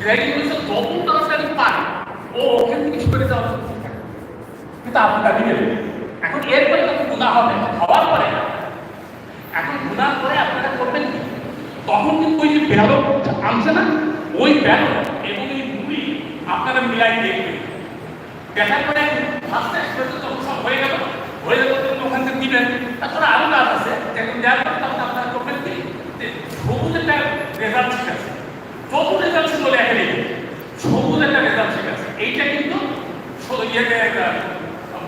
Graduation যত তাড়াতাড়ি পারে। ও ওখান থেকে সরে যাওয়ার। কিন্তু আপনারা এখন এরপরে যখন গুণা হবে, হওয়ার পরে এখন গুণা করে আপনারা করবেন কি? তখন কিন্তু ওই যে ব্যালট আনছে না, ওই ব্যালট এবং এই মুড়ি আপনারা মিলাই দেখবেন। দেখার পরে ফার্স্ট যখন সব হয়ে গেল হয়ে গেল তখন ওখান থেকে দিবেন। তারপরে আরও কাজ আছে যখন দেওয়ার পর তখন আপনারা করবেন কি যে সবুজ একটা রেজাল্ট ঠিক আছে যত রেজাল্ট ছিল লেখা নেই। সবুজ একটা রেজাল্ট ঠিক আছে। এইটা কিন্তু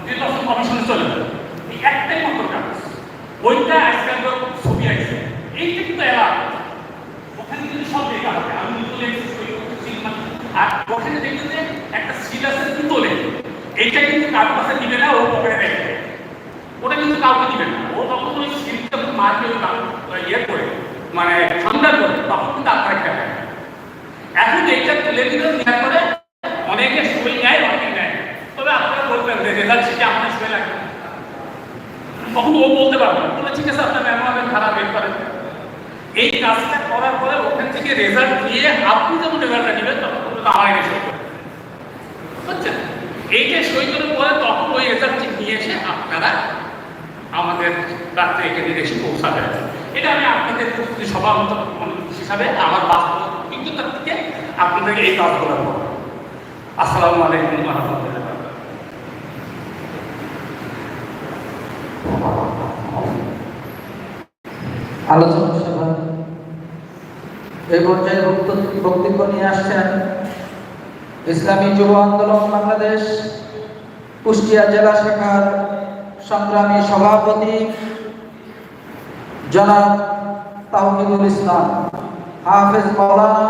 নির্বাচন কমিশনে চলে। যাবে এই একটাই মাত্র কাজ ওইটা আজকাল ছবি আছে এইটা কিন্তু এলাকা ওখানে কিন্তু সব লেখা হবে আমি কিন্তু লেখছি আর ওখানে দেখবেন যে একটা সিল আছে পিতলে এইটা কিন্তু কারও কাছে দিবে না, ও পকেটে রেখে ওটা কিন্তু কাউকে দিবে না। ও তখন ওই সিলটা মারবে ইয়ে করে মানে ঠান্ডা করে, তখন কিন্তু আপনার খেলা এখন এইটা তুলে দিল নেওয়ার পরে অনেকে সই নেয়, অনেকে নেয়। তবে আপনারা বলবেন, যে রেজাল্ট শিখে আপনার সই লাগবে তখন ও বলতে পারবে। বলে ঠিক আছে, আপনার মেমোরেন্ড খারাপ বের করেন এই কাজটা করার পরে ওখান থেকে রেজাল্ট নিয়ে আপনি যখন রেজাল্টটা নেবেন, তখন বলবেন আমার এনে সই করবেন। বুঝছেন? এইটা সই করার পরে তখন ওই রেজাল্টটি নিয়ে এসে আপনারা আমাদের রাত্রে এখানে এসে পৌঁছাবেন। এটা আমি আপনাদের সভাগত হিসাবে আমার বাস্তব থেকে এই আসসালামু আলাইকুম রহমতুল্লাহ আলোচনা সভা। এই পর্যায়ে বক্তব্য নিয়ে আসছেন ইসলামী যুব আন্দোলন বাংলাদেশ, কুষ্টিয়া জেলা শাখার সংগ্রামী সভাপতি জনাব তাওহিদুল ইসলাম। হাফেজ মাওলানা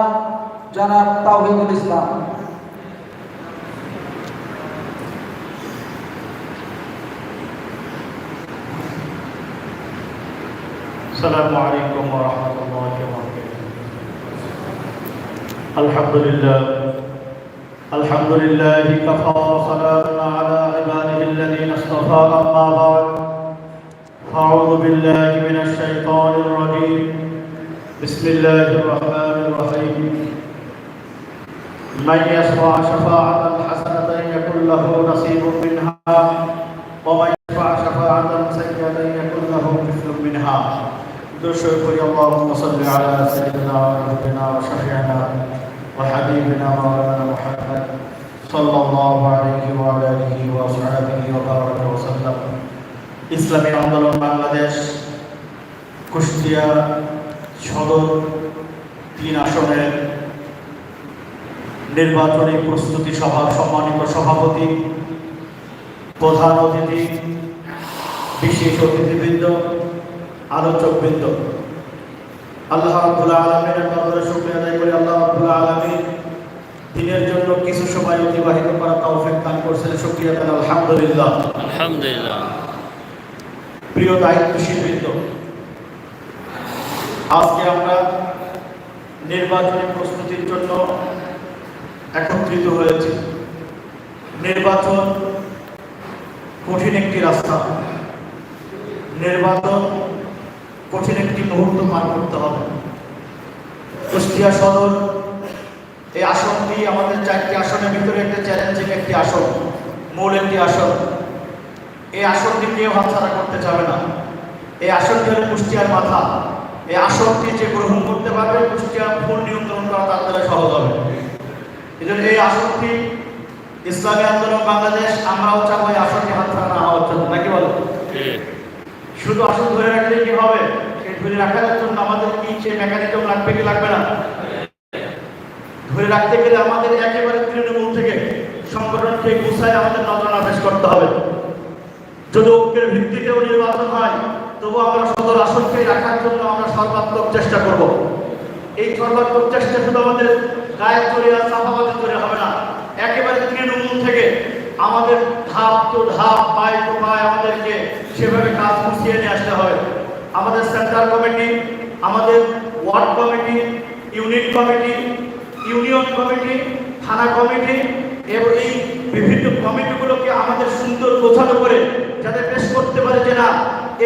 জনাব তাওহিদুল ইসলাম السلام عليكم ورحمة الله وبركاته الحمد لله الحمد لله كفى وسلام على عباده الذين اصطفى أما بعد أعوذ بالله من الشيطان الرجيم بسم الله الرحمن الرحيم من يشفع شفاعة حسنة يكن له نصيب منها ومن يشفع شفاعة سيئة يكن له كفل منها دشر كل اللهم صل على سيدنا ونبينا وشفيعنا وحبيبنا مولانا محمد صلى الله عليه وعلى اله واصحابه وبارك وسلم ইসলামী আন্দোলন বাংলাদেশ কুষ্টিয়া সদর তিন আসনের নির্বাচনী প্রস্তুতি সভার সম্মানিত সভাপতি প্রধান অতিথি বিশেষ অতিথিবৃন্দ আলোচকবৃন্দ। আল্লাহ আব্দুল্লাহ আলমিনের দরবারে শুক্রিয়া আদায় করে। আল্লাহ আব্দুল্লাহ আলমী দিনের জন্য কিছু সময় অতিবাহিত করা তৌফিক দান করছেন। শুক্রিয়া আলহামদুলিল্লাহ। আলহামদুলিল্লাহ। প্রিয় দায়িত্বশীল বৃন্দ আজকে আমরা নির্বাচনী প্রস্তুতির জন্য একত্রিত হয়েছি। নির্বাচন কঠিন একটি রাস্তা। নির্বাচন কঠিন একটি মুহূর্ত পার করতে হবে। কুষ্টিয়া সদর এই আসনটি আমাদের চারটি আসনের ভিতরে একটা চ্যালেঞ্জিং একটি আসন, মূল একটি আসন। এই আসনটি কেউ হাতছাড়া করতে চাবে না। এই আসনটি হলো কুষ্টিয়ার মাথা। এই আসনটি যে গ্রহণ করতে পারবে, কুষ্টিয়া ফুল নিয়ন্ত্রণ করা তার দ্বারা সহজ হবে। এই জন্য এই আসনটি ইসলামী আন্দোলন বাংলাদেশ, আমরাও চাবো এই আসনটি হাতছাড়া না হওয়ার জন্য। নাকি বলো? শুধু আসন ধরে রাখলে কি হবে? সেই ধরে রাখার জন্য আমাদের কি সে মেকানিজম লাগবে কি লাগবে না? ধরে রাখতে গেলে আমাদের একেবারে তৃণমূল থেকে সংগঠনকে গুছায় আমাদের নজরানা করতে হবে। যদি ঐক্যের ভিত্তিতেও নির্বাচন হয় তবু আমরা সদর আসনকে রাখার জন্য আমরা সর্বাত্মক চেষ্টা করব। এই সর্বাত্মক চেষ্টা শুধু আমাদের গায়ে আর চাপাবাজি করে হবে না। একেবারে তৃণমূল থেকে আমাদের ধাপ তো ধাপ, পায় তো পায় আমাদেরকে সেভাবে কাজ গুছিয়ে নিয়ে আসতে হবে আমাদের সেন্ট্রাল কমিটি, আমাদের ward committee, unit committee, union committee, থানা কমিটি এবং এই বিভিন্ন কমিটিগুলোকে আমাদের সুন্দর গোছানো করে যাতে পেশ করতে পারে যে না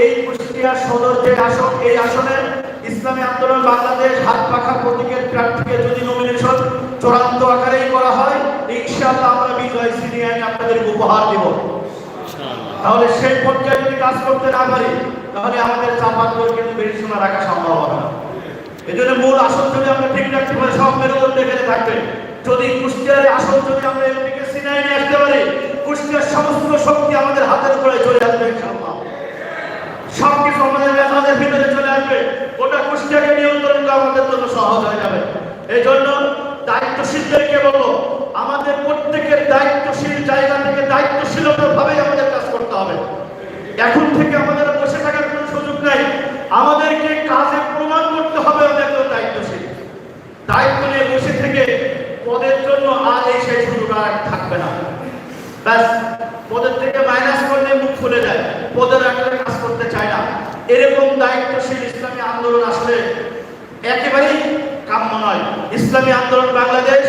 এই কুষ্টিয়া সদর যে আসন, এই আসনে ইসলামী আন্দোলন বাংলাদেশ হাত পাখা প্রতীকের প্রার্থীকে যদি নমিনেশন চূড়ান্ত আকারেই করা হয়, ইনশাআল্লাহ আমরা বিজয় ছিনিয়ে আনি আপনাদের উপহার দেব। তাহলে সেই পর্যায়ে যদি কাজ করতে না পারি, তাহলে আমাদের চাপাত করে কিন্তু বেশি সময় রাখা সম্ভব হবে না। এই জন্য মূল আসন যদি আমরা ঠিক রাখতে পারি, সব মেরুদণ্ড এখানে থাকবে। যদি কুষ্টিয়ার আসন যদি আমরা এমপিকে সিনাই নিয়ে আসতে পারি, কুষ্টিয়ার সমস্ত শক্তি আমাদের হাতের উপরে চলে আসবে ইনশাআল্লাহ। সবকিছু আমাদের মেধাদের ভিতরে চলে আসবে। ওটা কুষ্টিয়াকে নিয়ন্ত্রণ করা আমাদের জন্য সহজ হয়ে যাবে। এই জন্য দায়িত্বশীলদেরকে বলব, আমাদের প্রত্যেকের দায়িত্বশীল জায়গা থেকে দায়িত্বশীলতার ভাবেই আমাদের কাজ করতে হবে। এখন থেকে আমাদের বসে থাকার কোনো সুযোগ নাই। আমাদেরকে কাজে প্রমাণ করতে হবে আমি একজন দায়িত্বশীল। দায়িত্ব নিয়ে বসে থেকে পদের জন্য আজ এই সেই সুযোগ আর থাকবে না। ব্যাস, পদের থেকে মাইনাস করলে মুখ খুলে যায়। পদের একটা কাজ করতে চায় না এরকম দায়িত্বশীল ইসলামী আন্দোলন আসলে একেবারেই কাম্য নয় ইসলামী আন্দোলন বাংলাদেশ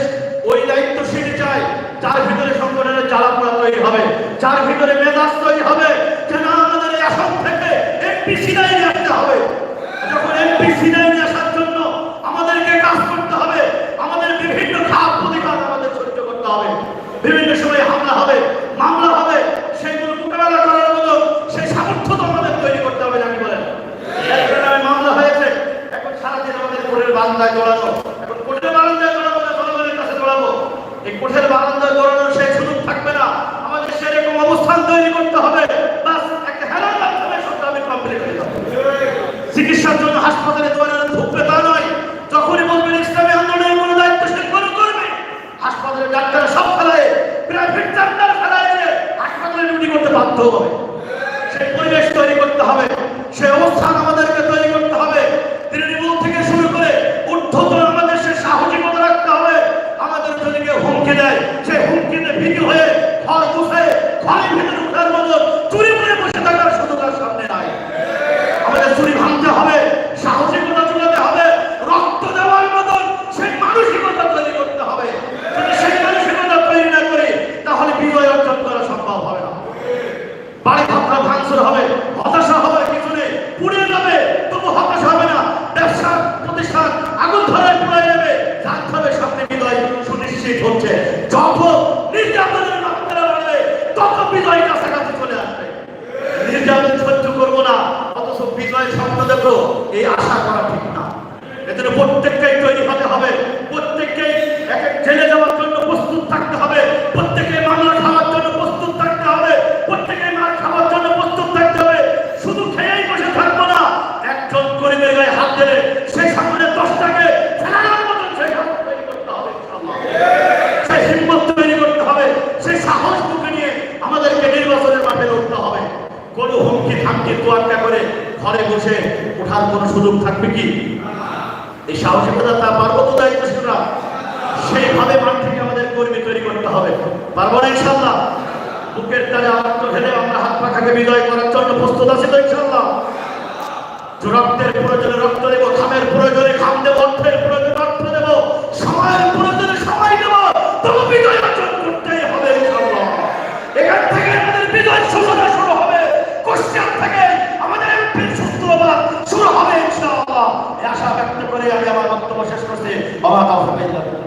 ওই দায়িত্বশীল চায়। যার ভিতরে সংগঠনের জ্বালাপোড়া তৈরি হবে, যার ভিতরে মেজাজ তৈরি হবে যে না আমাদের এই আসন থেকে এমপি সিনাই আসতে হবে। যখন এমপি সিনাই আসার জন্য আমাদেরকে কাজ করতে হবে, আমাদের বিভিন্ন খাপ প্রতিঘাত আমাদের সহ্য করতে হবে। বিভিন্ন সময় হামলা হবে মামলা হবে সেগুলো মোকাবেলা করার মতো সেই সামর্থ্য তো আমাদের তৈরি করতে হবে জানি বলেন এর নামে মামলা হয়েছে এখন সারাদিন আমাদের কোর্টের বারান্দায় দৌড়ানো এখন কোর্টের বারান্দায় দৌড়াবো না জনগণের কাছে দৌড়াবো এই কোর্টের বারান্দায় দৌড়ানোর সেই সুযোগ থাকবে না আমাদের সেরকম অবস্থান তৈরি করতে হবে বাস একটা হেলার মাধ্যমে সবটা আমি কমপ্লিট হয়ে যাব চিকিৎসার জন্য হাসপাতালে দৌড়ানো ঢুকবে তা নয় যখনই বলবেন ইসলামী আন্দোলনের কোনো দায়িত্বশীল কোনো করবে হাসপাতালে ডাক্তার সব ফেলায় প্রাইভেট ডাক্তার ফেলায় যে হাসপাতালে ডিউটি করতে বাধ্য হবে। সেই পরিবেশ তৈরি করতে হবে। সেই অবস্থান আমাদেরকে তৈরি করতে হবে। তৃণমূল থেকে শুরু করে ঊর্ধ্বতন আমাদের সে সাহসিকতা রাখতে হবে। আমাদের যদি হুমকি দেয়, সেই হুমকিতে ভীতি হয়ে ঘর বসে ঘরের ভিতরে উঠার মতো চুরি করে বসে থাকার সুযোগ আর সামনে নাই আমাদের চুরি ভাঙতে হবে সাহসিকতা চলাতে হবে রক্ত দেওয়ার মতন সেই মানসিকতা তৈরি করতে হবে যদি সেই মানসিকতা তৈরি না করি তাহলে বিজয় অর্জন করা সম্ভব হবে না বাড়ি ভাবনা ভাঙচুর হবে হতাশা হবে কিছু নেই পুড়ে যাবে তবু হতাশা হবে না ব্যবসা প্রতিষ্ঠান আগুন ধরে পুড়ে যাবে জানতে হবে সামনে বিজয় সুনিশ্চিত হচ্ছে যত নির্যাতনের মাত্রা বাড়বে তত বিজয় কাছাকাছি চলে আসবে নির্যাতন সহ্য করব না অথচ বিজয় স্বপ্ন দেখো এই আশা করা ঠিক না এজন্য প্রত্যেককেই তৈরি হতে হবে। প্রত্যেককেই এক এক জেলে যাওয়ার জন্য প্রস্তুত থাকতে হবে। প্রত্যেকে মামলা খাওয়ার জন্য প্রস্তুত থাকতে হবে। প্রত্যেকে মার খাওয়ার জন্য প্রস্তুত থাকতে হবে। শুধু খেয়েই বসে থাকব না, একজন গরিবের গায়ে হাত দেবে সেই সামনে দশটাকে ফেলানোর তৈরি করতে হবে সাহস নিয়ে আমাদেরকে হবে। কোনো হুমকি থামকি তোয়াক্কা করে ঘরে বসে ওঠার কোনো সুযোগ থাকবে কি? এই সাহসিকতা তা পারব তো দায়িত্বশীলরা সেইভাবে মাঠ আমাদের কর্মী তৈরি করতে হবে। পারব না ইনশাল্লাহ বুকের তালে আত্ম ঢেলে আমরা হাত পাখাকে বিজয় করার জন্য প্রস্তুত আছি তো ইনশাল্লাহ রক্তের প্রয়োজনে রক্ত দেব, খামের প্রয়োজনে খাম দেব, অর্থের প্রয়োজনে অর্থ দেব, সময়ের প্রয়োজনে সময় দেব। তবু বিজয় অর্জন করতেই হবে ইনশাআল্লাহ। এখান থেকে আমাদের বিজয় সূচনা শুরু হবে কোশ্চেন থেকে আমাদের এমপির সূত্রপাত শুরু হবে ইনশাআল্লাহ এই আশা ব্যক্ত করে আমি আমার করছি বাবা তাওফিক